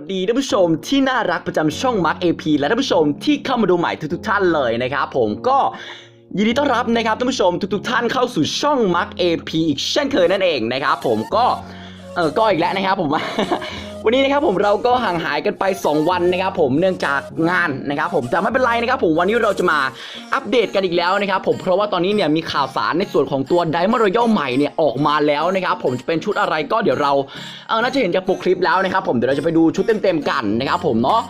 สดีท่านผู้ชมที่น่ารักประจำช่องมาร์คเอพีและท่านผู้ชมที่เข้ามาดูใหม่ทุกๆท่านเลยนะครับผมก็ยินดีต้อนรับนะครับท่านผู้ชมทุกๆท่านเข้าสู่ช่องมาร์คเอพีอีกเช่นเคยนั่นเองนะครับผมก็ เออก็อีกแล้วนะครับผม วันนี้นะครับผมเราก็ห่างหายกันไป 2 วันนะครับผมเนื่องจากงานนะครับผมแต่ไม่เป็นไรนะครับผมวันนี้เราจะมาอัปเดตกันอีกแล้วนะครับผมเพราะว่าตอนนี้เนี่ยมีข่าวสารในส่วนของตัว Diamond Royal ใหม่เนี่ยออกมาแล้วนะครับผมจะเป็นชุดอะไรก็เดี๋ยวเราเออน่าจะเห็นจากปกคลิปแล้วนะครับผมเดี๋ยวเราจะไปดูชุดเต็มๆกันนะครับผมเนาะ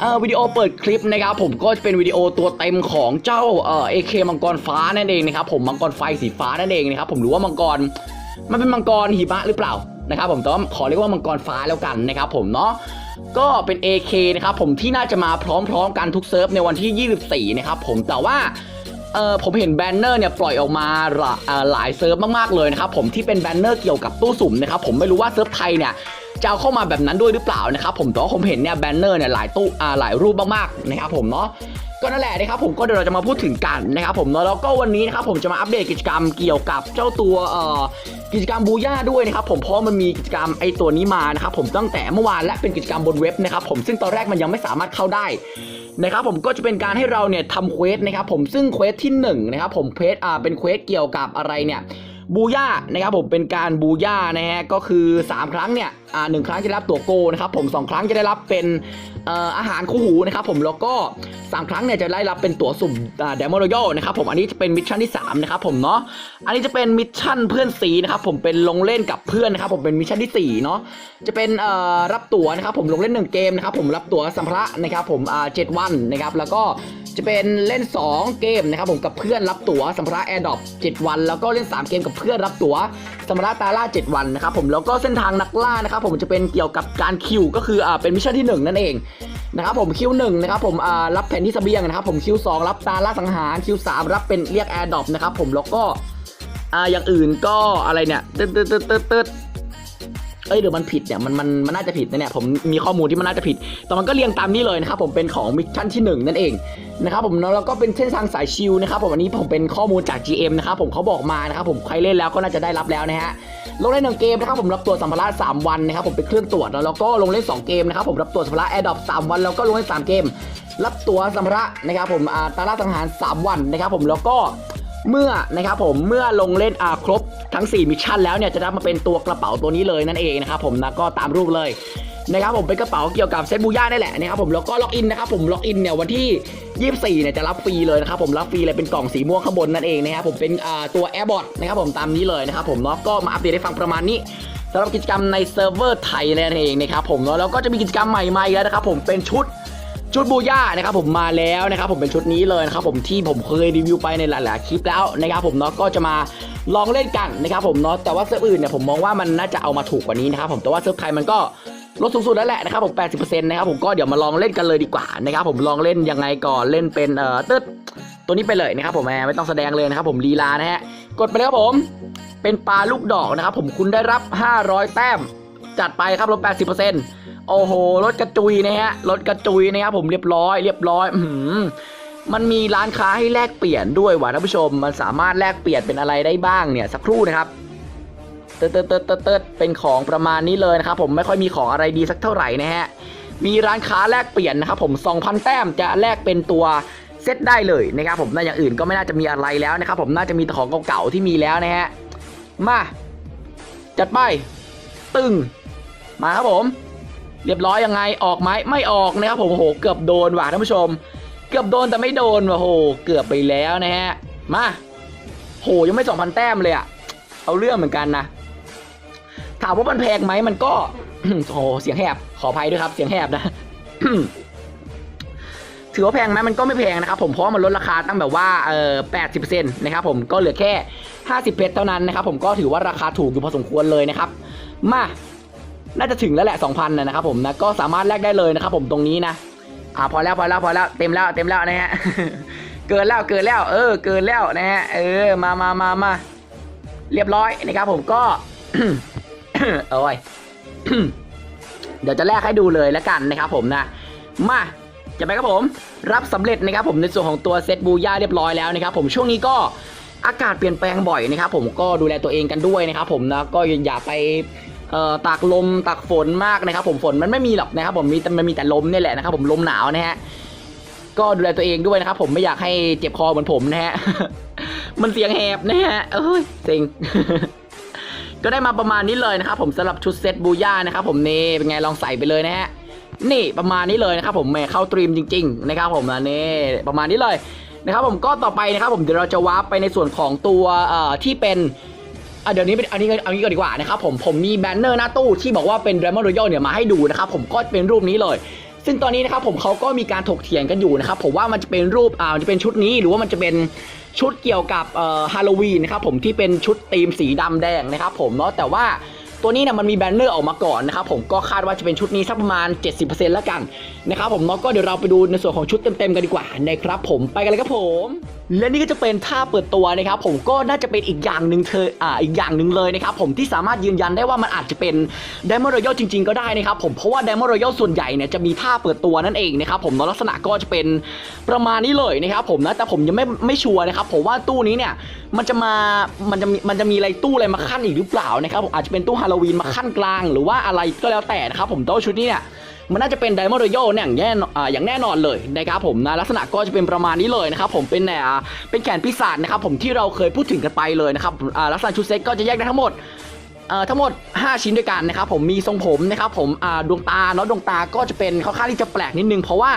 เอ่อวิดีโอเปิดคลิปนะครับผมก็จะเป็นวิดีโอตัวเต็มของเจ้าเอ่อ AK มังกรฟ้านั่นเองนะครับผมมังกรไฟสีฟ้านั่นเองนะครับผมหรือว่ามังกรมันเป็นมังกรหิมะหรือเปล่า นะครับผมแต่ว่าขอเรียกว่ามังกรฟ้าแล้วกันนะครับผมเนาะก็เป็น AK นะครับผมที่น่าจะมาพร้อมๆกันทุกเซิร์ฟในวันที่ 24 นะครับผมแต่ว่าเออผมเห็นแบนเนอร์เนี่ยปล่อยออกมาหลาเอ่อหลายเซิร์ฟมากๆเลยนะครับผมที่เป็นแบนเนอร์เกี่ยวกับตู้สุ่มนะครับผมไม่รู้ว่าเซิร์ฟไทยเนี่ยจะเอาเข้ามาแบบนั้นด้วยหรือเปล่านะครับผมแต่ว่าผมเห็นเนี่ยแบนเนอร์เนี่ยหลายตู้อ่าหลายรูปมากๆนะครับผมเนาะ ก็นั่นแหละนะครับผมก็เดี๋ยวเราจะมาพูดถึงกันนะครับผมแล้วก็วันนี้นะครับผมจะมาอัปเดตกิจกรรมเกี่ยวกับเจ้าตัวเอ่อกิจกรรมบูย่าด้วยนะครับผมเพราะมันมีกิจกรรมไอตัวนี้มานะครับผมตั้งแต่เมื่อวานและเป็นกิจกรรมบนเว็บนะครับผมซึ่งตอนแรกมันยังไม่สามารถเข้าได้นะครับผมก็จะเป็นการให้เราเนี่ยทำเควสนะครับผมซึ่งเควสที่หนึ่งนะครับผมเควสอ่าเป็นเควสเกี่ยวกับอะไรเนี่ย บูย่านะครับผมเป็นการบูย่านะฮะก็คือ 3 ครั้งเนี่ยอ่าหนึ่งครั้งจะได้รับตัวโกนะครับผมสองครั้งจะได้รับเป็นอาหารคู่หูนะครับผมแล้วก็ 3 ครั้งเนี่ยจะได้รับเป็นตั๋วสุ่มเดมอนรอยัลนะครับผมอันนี้จะเป็นมิชชั่นที่3นะครับผมเนาะอันนี้จะเป็นมิชชั่นเพื่อนสีนะครับผมเป็นลงเล่นกับเพื่อนนะครับผมเป็นมิชชั่นที่4เนาะจะเป็นรับตั๋วนะครับผมลงเล่น 1 เกมนะครับผมรับตั๋วสัมภาระนะครับผมอ่าเจ็ดวันนะครับแล้วก็จะเป็นเล่น 2 เกมนะครับผมกับเพื่อนรับตั๋วสัมภาระแอร์ดรอป7วัน แล้วก็เล่น 3 เกมกับเพื่อรับตั๋วสมภารตาล่า 7 วันนะครับผมแล้วก็เส้นทางนักล่านะครับผมจะเป็นเกี่ยวกับการคิวก็คืออ่าเป็นมิชชั่นที่ 1 นั่นเองนะครับผมคิวหนึ่งนะครับผมอ่ารับแผนที่เสบียงนะครับผมคิวสองรับตาล่าสังหารคิวสามรับเป็นเรียกแอร์ดรอปนะครับผมแล้วก็อ่าอย่างอื่นก็อะไรเนี่ยตึ๊ดตึ๊ดตึ๊ดตึ๊ดตึ๊ด เอ้ยเดี๋ยวมันผิดเนี่ยมันมันมันน่าจะผิดนะเนี่ยผมมีข้อมูลที่มันน่าจะผิด แต่มันก็เรียงตามนี้เลยนะครับผมเป็นของมิชชั่นที่ 1 นั่นเองนะครับผมแล้วก็เป็นเส้นทางสายชิลนะครับผมอันนี้ผมเป็นข้อมูลจาก GM นะครับผมเขาบอกมานะครับผมใครเล่นแล้วก็น่าจะได้รับแล้วนะฮะลงเล่นหนึ่งเกมนะครับผมรับตัวสัมภาระ3วันนะครับผมเป็นเครื่องตรวจแล้วก็ลงเล่น 2 เกมนะครับผมรับตัวสัมภาระแอร์ดรอป3วันแล้วก็ลงเล่น 3 เกม รับตัวสัมภาระนะครับผมอ่าตาล่าสังหาร 3 วันนะครับผมแล้วก็เมื่อนะครับผมเมื่อลงเล่นอาครบ ทั้ง 4 มิชชั่นแล้วเนี่ยจะได้มาเป็นตัวกระเป๋าตัวนี้เลยนั่นเองนะครับผมนะก็ตามรูปเลยนะครับผมเป็นกระเป๋าเกี่ยวกับเซตบูย่าได้แหละนะครับผมแล้วก็ล็อกอินนะครับผมล็อกอินเนี่ยวันที่ 24เนี่ยจะรับฟรีเลยนะครับผมรับฟรีเลยเป็นกล่องสีม่วงข้างบนนั่นเองนะครับผมเป็นตัวแอร์บอทนะครับผมตามนี้เลยนะครับผมเนาะก็มาอัปเดตให้ฟังประมาณนี้สำหรับกิจกรรมในเซิร์ฟเวอร์ไทยนั่นเองนะครับผมเนาะแล้วก็จะมีกิจกรรมใหม่มาอีกแล้วนะครับผมเป็นชุดชุดบูย่านะครับผมมาแล้วนะครับผมเป็นชุดนี้เลยนะครับผมที่ผมเคยรีวิวไปในหลาย ๆ คลิปแล้วนะครับผมเนาะก็จะมา ลองเล่นกันนะครับผมเนาะแต่ว่าเซิร์ฟอื่นเนี่ยผมมองว่ามันน่าจะเอามาถูกกว่านี้นะครับผมแต่ว่าเซิร์ฟไทยมันก็ลดสูงสุดแล้วแหละนะครับผม 80%นะครับผมก็เดี๋ยวมาลองเล่นกันเลยดีกว่านะครับผมลองเล่นยังไงก่อนเล่นเป็นเอ่อตึ๊ดตัวนี้ไปเลยนะครับผมแมไม่ต้องแสดงเลยนะครับผมลีลานะฮะกดไปเลยครับผม เป็นปลาลูกดอกนะครับผมคุณได้รับ 500 แต้มจัดไปครับลด 80%โอ้โห รถกระจุยนะฮะ รถกระจุยนะครับผมเรียบร้อย เรียบร้อย อื้อหือ มันมีร้านค้าให้แลกเปลี่ยนด้วยว่ะท่านผู้ชม มันสามารถแลกเปลี่ยนเป็นอะไรได้บ้างเนี่ยสักครู่นะครับเติร์ดเติร์ดเติร์ดเติร์ดเป็นของประมาณนี้เลยนะครับผมไม่ค่อยมีของอะไรดีสักเท่าไหร่นะฮะมีร้านค้าแลกเปลี่ยนนะครับผม2,000 แต้มจะแลกเป็นตัวเซตได้เลยนะครับผมน่าอย่างอื่นก็ไม่น่าจะมีอะไรแล้วนะครับผมน่าจะมีแต่ของเก่าๆที่มีแล้วนะฮะมาจัดไปตึงมาครับผม เรียบร้อยยังไงออกไหมไม่ออกนะครับผมโอ้โหเกือบโดนว่ะท่านผู้ชม เกือบโดนแต่ไม่โดนว่ะโห เกือบไปแล้วนะฮะ มา โหยังไม่สองพันแต้มเลยอะเอาเรื่องเหมือนกันนะ ถามว่ามันแพงไหมมันก็ โหเสียงแหบ ขออภัยด้วยครับ เสียงแหบนะ ถือว่าแพงไหมมันก็ไม่แพงนะครับ ผมเพราะมันลดราคาตั้งแบบว่าเออแปดสิบเปอร์เซ็นต์นะครับผมก็เหลือแค่ห้าสิบเพชรเท่านั้นนะครับ ผมก็ถือว่าราคาถูกอยู่พอสมควรเลยนะครับ มาน่าจะถึงแล้วแหละ 2,000 นะนะครับผมนะ ก็สามารถแลกได้เลยนะครับผมตรงนี้นะ อ่าพอแล้วพอแล้วพอแล้วเต็มแล้วเต็มแล้วนะฮะเกินแล้วเกินแล้ว เออ เกินแล้วนะฮะเออมามามามาเรียบร้อยนะครับผมก็โอ้ยเดี๋ยวจะแลกให้ดูเลยแล้วกันนะครับผมนะ มาจะไปครับผม รับสำเร็จนะครับผมในส่วนของตัวเซตบูย่าเรียบร้อยแล้วนะครับผมช่วงนี้ก็อากาศเปลี่ยนแปลงบ่อยนะครับผมก็ดูแลตัวเองกันด้วยนะครับผมนะก็อย่าไป เอ่อตากลมตากฝนมากนะครับ ผมฝนมันไม่มีหรอกนะครับ ผมมีแต่มันมีแต่ลมเนี่ยแหละนะครับ ผมลมหนาวนะฮะก็ดูแลตัวเองด้วยนะครับ ผมไม่อยากให้เจ็บคอเหมือนผมนะฮะมันเสียงแหบนะฮะเอ้ยเซ็งก็ได้มาประมาณนี้เลยนะครับผมสำหรับชุดเซตบูย่านะครับผมนี่เป็นไงลองใส่ไปเลยนะฮะนี่ประมาณนี้เลยนะครับผมแหมเข้าตรีมจริง ๆ นะครับ ผมนะนี่ประมาณนี้เลยนะครับผมก็ต่อไปนะครับผมเดี๋ยวเราจะวาร์ปไปในส่วนของตัวที่เป็น อะเดี๋ยวนี้เป็นอันนี้เอานี้ก่อนดีกว่านะครับผมผมมีแบนเนอร์หน้าตู้ที่บอกว่าเป็น Diamond Royal เนี่ยมาให้ดูนะครับผมก็เป็นรูปนี้เลย ซึ่งตอนนี้นะครับผมเขาก็มีการถกเถียงกันอยู่นะครับผมว่ามันจะเป็นรูปอ่ามันจะเป็นชุดนี้หรือว่ามันจะเป็นชุดเกี่ยวกับเอ่อฮาโลวีนนะครับผมที่เป็นชุดธีมสีดำแดงนะครับผมเนาะแต่ว่าตัวนี้นี่ยมันมีแบนเนอร์ออกมาก่อนนะครับผมก็คาดว่าจะเป็นชุดนี้สักประมาณ 70%แล้วกันนะครับผมเนาะก็เดี๋ยวเราไปดูในส่วนของชุดเต็มๆกันดีกว่านะครับผมไปกันเลยครับผมและนี่ก็จะเป็นท่าเปิดตัวนะครับผมก็น่าจะเป็นอีกอย่างหนึ่งเธออ่าอีกอย่างหนึ่งเลยนะครับผมที่สามารถยืนยันได้ว่ามันอาจจะเป็น Diamond Royal จริงๆก็ได้นะครับผมเพราะว่า Diamond Royal ส่วนใหญ่เนี่ยจะมีท่าเปิดตัวนั่นเองนะครับผมเนลักษณะก็จะเป็นประมาณนี้เลยนะครับผมนะแต่ผมยังไม่ไม่ชัวร์นะครับผมว่าตู้นี้เนี่ยมันจะมามันจะมีมันจะมีอะไรตู้อะไรมาขั้นอีกหรือเปล่านะครับผมอาจจะเป็นตู้ฮาโลวีนมาขั้นกลาง หรือว่าอะไรก็แล้วแต่นะครับผมแต่ว่าชุดนี้เนี่ย มันน่าจะเป็น Diamond Royal เนี่ยอย่างแน่ออย่างแน่นอนเลยนะครับผมนะลักษณะก็จะเป็นประมาณนี้เลยนะครับผมเป็นแนวเป็นแขนปีศาจนะครับผมที่เราเคยพูดถึงกันไปเลยนะครับลักษณะชุดเซ็ตก็จะแยกได้ทั้งหมดทั้งหมด 5 ชิ้นด้วยกันนะครับผมมีทรงผมนะครับผมดวงตาเนาะดวงตาก็จะเป็นค่อนข้างที่จะแปลกนิดนึงเพราะว่า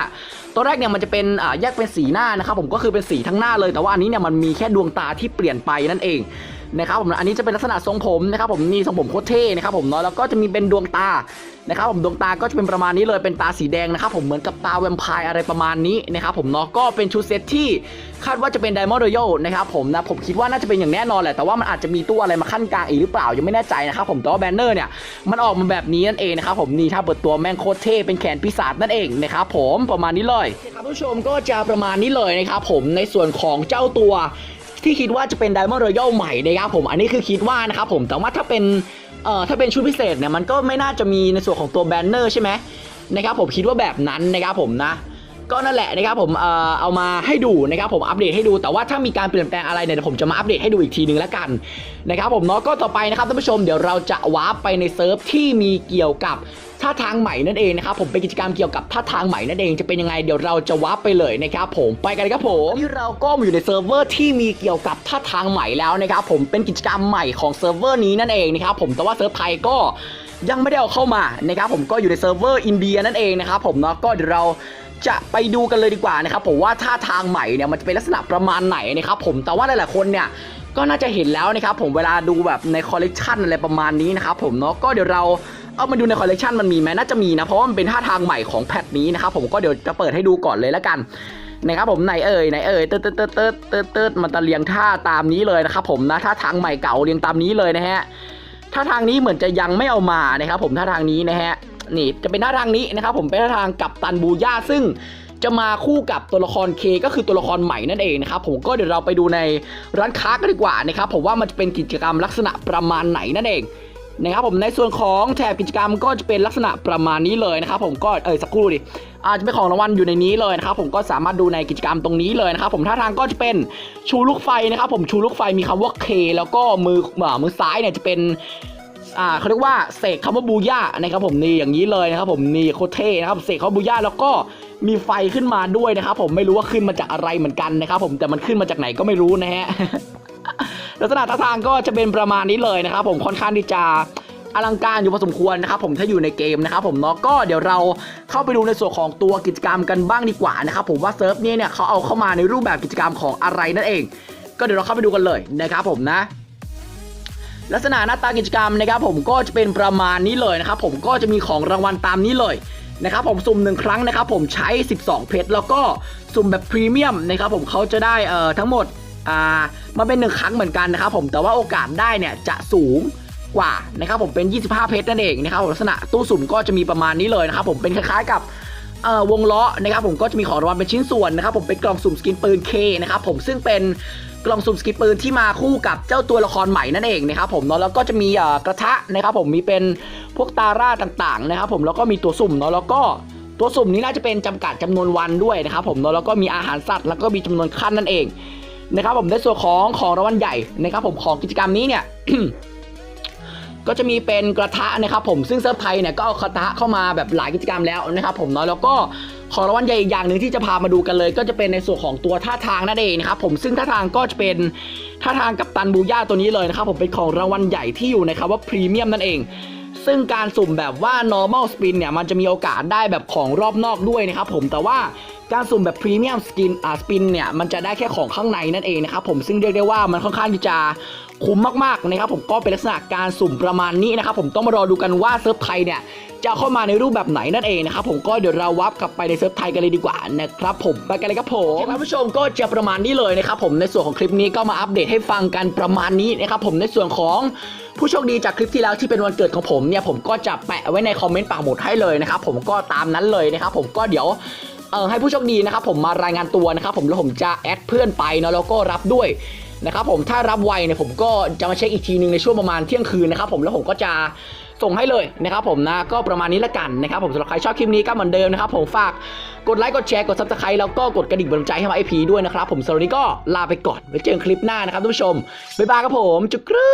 ตัวแรกเนี่ยมันจะเป็นแยกเป็นสีหน้านะครับผมก็คือเป็นสีทั้งหน้าเลยแต่ว่าอันนี้เนี่ยมันมีแค่ดวงตาที่เปลี่ยนไปนั่นเองนะครับผมอันนี้จะเป็นลักษณะทรงผมนะครับผมนี่ทรงผมโคตรเท่นะครับผมเนาะแล้วก็จะมีเป็นดวงตา นะครับผมดวงตาก็จะเป็นประมาณนี้เลยเป็นตาสีแดงนะครับผมเหมือนกับตาแวมไพร์อะไรประมาณนี้นะครับผมเนาะก็เป็นชุดเซตที่คาดว่าจะเป็น Diamond Royal นะครับผมนะผมคิดว่าน่าจะเป็นอย่างแน่นอนแหละแต่ว่ามันอาจจะมีตู้อะไรมาขั้นกลางอีกหรือเปล่ายังไม่แน่ใจนะครับผมแต่ว่าแบนเนอร์เนี่ยมันออกมาแบบนี้นั่นเองนะครับผมนี่ถ้าเปิดตัวแม่งโคตรเท่เป็นแขนปีศาจนั่นเองนะครับผมประมาณนี้เลยครับผู้ชมก็จะประมาณนี้เลยนะครับผมในส่วนของเจ้าตัวที่คิดว่าจะเป็น Diamond Royal ใหม่นะครับผมอันนี้คือคิดว่านะครับผมแต่ว่าถ้าเป็น เอ่อถ้าเป็นชุดพิเศษเนี่ยมันก็ไม่น่าจะมีในส่วนของตัวแบนเนอร์ใช่ไหมนะครับผมคิดว่าแบบนั้นนะครับผมนะก็นั่นแหละนะครับผมเอ่อเอามาให้ดูนะครับผมอัปเดตให้ดูแต่ว่าถ้ามีการเปลี่ยนแปลงอะไรเนี่ยผมจะมาอัปเดตให้ดูอีกทีนึงแล้วกันนะครับผมเนาะก็ต่อไปนะครับท่านผู้ชมเดี๋ยวเราจะวาร์ปไปในเซิร์ฟที่มีเกี่ยวกับ ท่าทางใหม่นั่นเองนะครับผมเป็นกิจกรรมเกี่ยวกับท่าทางใหม่นั่นเองจะเป็นยังไงเดี๋ยวเราจะวาร์ปไปเลยนะครับผมไปกันเลยครับผมที่เราก็อยู่ในเซิร์ฟเวอร์ที่มีเกี่ยวกับท่าทางใหม่แล้วนะครับผมเป็นกิจกรรมใหม่ของเซิร์ฟเวอร์นี้นั่นเองนะครับผมแต่ว่าเซิร์ฟไทยก็ยังไม่ได้เอาเข้ามานะครับผมก็อยู่ในเซิร์ฟเวอร์อินเดียนั่นเองนะครับผมเนาะก็เดี๋ยวเราจะไปดูกันเลยดีกว่านะครับผมว่าท่าทางใหม่เนี่ยมันจะเป็นลักษณะประมาณไหนนะครับผมแต่ว่าหลายๆคนเนี่ยก็น่าจะเห็นแล้วนะครับผมเวลาดูแบบในคอลเลกชันอะไรประมาณนี้นะครับผมเนาะก็เดี๋ยวเรา เอามาดูในคอลเลกชันมันมีไหมน่าจะมีนะ เพราะว่ามันเป็นท่าทางใหม่ของแพทนี้นะครับผมก็เดี๋ยวจะเปิดให้ดูก่อนเลยแล้วกันนะครับผมไหนเอ่ยไหนเอ่ยเติร์ดเติร์ดเติร์ดเติร์ดเติร์ดมันจะเรียงท่าตามนี้เลยนะครับผมนะท่าทางใหม่เก่าเรียงตามนี้เลยนะฮะท่าทางนี้เหมือนจะยังไม่เอามานะครับผมท่าทางนี้นะฮะนี่จะเป็นท่าทางนี้นะครับผมเป็นท่าทางกับตันบูย่าซึ่งจะมาคู่กับตัวละครเคก็คือตัวละครใหม่นั่นเองนะครับผมก็เดี๋ยวเราไปดูในร้านค้ากันดีกว่านะครับผมว่ามันจะเป็นกิจกรรมลักษณะประมาณไหนนั่นเอง นะครับผมในส่วนของแถบกิจกรรมก็จะเป็นลักษณะประมาณนี้เลยนะครับผมก็เออสักครู่ดิอาจจะเป็นของรางวัลอยู่ในนี้เลยนะครับผมก็สามารถดูในกิจกรรมตรงนี้เลยนะครับผมท่าทางก็จะเป็นชูลูกไฟนะครับผมชูลูกไฟมีคำว่าเคแล้วก็มือมือซ้ายเนี่ยจะเป็นอ่าเขาเรียกว่าเสกคำว่าบูย่านะครับผมนี่อย่างนี้เลยนะครับผมนี่โคเท่นะครับเสกคำว่าบูย่าแล้วก็มีไฟขึ้นมาด้วยนะครับผมไม่รู้ว่าขึ้นมาจากอะไรเหมือนกันนะครับผมแต่มันขึ้นมาจากไหนก็ไม่รู้นะฮะ ลักษณะท่าทางก็จะเป็นประมาณนี้เลยนะครับผมค่อนข้างที่จะอลังการอยู่พอสมควรนะครับผมถ้าอยู่ในเกมนะครับผมเนาะก็เดี๋ยวเราเข้าไปดูในส่วนของตัวกิจกรรมกันบ้างดีกว่านะครับผมว่าเซิร์ฟนี้เนี่ยเขาเอาเข้ามาในรูปแบบกิจกรรมของอะไรนั่นเอง ก็เดี๋ยวเราเข้าไปดูกันเลยนะครับผมนะ ลักษณะหน้าตากิจกรรมนะครับผมก็จะเป็นประมาณนี้เลยนะครับผมก็จะมีของรางวัลตามนี้เลยนะครับผมสุ่มหนึ่งครั้งนะครับผมใช้ 12 เพชรแล้วก็สุ่มแบบพรีเมียมนะครับผมเขาจะได้เอ่อทั้งหมด อ่ามาเป็นหนึ่งครั้งเหมือนกันนะครับผมแต่ว่าโอกาสได้เนี่ยจะสูงกว่านะครับผมเป็น 25 เพชรนั่นเองนะครับลักษณะตู้สุ่มก็จะมีประมาณนี้เลยนะครับผมเป็นคล้ายๆกับวงล้อนะครับผมก็จะมีของรางวัลเป็นชิ้นส่วนนะครับผมเป็นกล่องสุ่มสกินปืน K นะครับผมซึ่งเป็นกล่องสุ่มสกินปืนที่มาคู่กับเจ้าตัวละครใหม่นั่นเองนะครับผมเนาะแล้วก็จะมีกระทะนะครับผมมีเป็นพวกตาร่าต่างๆนะครับผมแล้วก็มีตัวสุ่มเนาะแล้วก็ตัวสุ่มนี้น่าจะเป็นจำกัดจำนวนวันด้วยนะครับผมเนาะแล้วก็มีอาหารสัตว์แล้วก็มีจำนวนขั้นนั่นเอง นะครับผมในส่วนของของรางวัลใหญ่นะครับผมของกิจกรรมนี้เนี่ยก็จะมีเป็นกระทะนะครับผมซึ่งเซิร์ฟไทยเนี่ยก็เอากระทะเข้ามาแบบหลายกิจกรรมแล้วนะครับผมเนาะแล้วก็ของรางวัลใหญ่อีกอย่างหนึ่งที่จะพามาดูกันเลย ก็จะเป็นในส่วนของตัวท่าทางนั่นเองนะครับผมซึ่งท่าทางก็จะเป็นท่าทางกับตันบูย่าตัวนี้เลยนะครับผมเป็นของรางวัลใหญ่ที่อยู่ในคำว่าพรีเมียมนั่นเอง ซึ่งการสุ่มแบบว่า normal spin เนี่ย มันจะมีโอกาสได้แบบของรอบนอกด้วยนะครับผมแต่ว่าการสุ่มแบบ premium skin อ่า spin เนี่ย มันจะได้แค่ของข้างในนั่นเองนะครับผมซึ่งเรียกได้ว่ามันค่อนข้างที่จะคุ้มมากๆนะครับผมก็เป็นลักษณะการสุ่มประมาณนี้นะครับผมต้องมารอดูกันว่าเซิร์ฟไทยเนี่ยจะเข้ามาในรูปแบบไหนนั่นเองนะครับผมก็เดี๋ยวเราวับกลับไปในเซิร์ฟไทยกันเลยดีกว่านะครับผมไปกันเลยครับผมท่านผู้ชมก็จะประมาณนี้เลยนะครับผมในส่วนของคลิปนี้ก็มาอัปเดตให้ฟังกันประมาณนี้นะครับผมในส่วนของ ผู้โชคดีจากคลิปที่แล้วที่เป็นวันเกิดของผมเนี่ยผมก็จะแปะไว้ในคอมเมนต์ปักหมุดให้เลยนะครับผมก็ตามนั้นเลยนะครับผมก็เดี๋ยวเออให้ผู้โชคดีนะครับผมมารายงานตัวนะครับผมแล้วผมจะแอดเพื่อนไปเนาะแล้วก็รับด้วยนะครับผมถ้ารับไวเนี่ยผมก็จะมาเช็คอีกทีหนึงในช่วงประมาณเที่ยงคืนนะครับผมแล้วผมก็จะส่งให้เลยนะครับผมนะก็ประมาณนี้ละกันนะครับผมสำหรับใครชอบคลิปนี้ก็เหมือนเดิมนะครับผมฝากกดไลค์กดแชร์กดซับสไครต์แล้วก็กดกระดิ่งบนใจให้มาไอพีด้วยนะครับผมสำหรับนี้ก็ลาไปก่อนไว้เจอกันคลิปหน้านะครับท่านผู้ชมบ๊ายบายครับผมจุกรู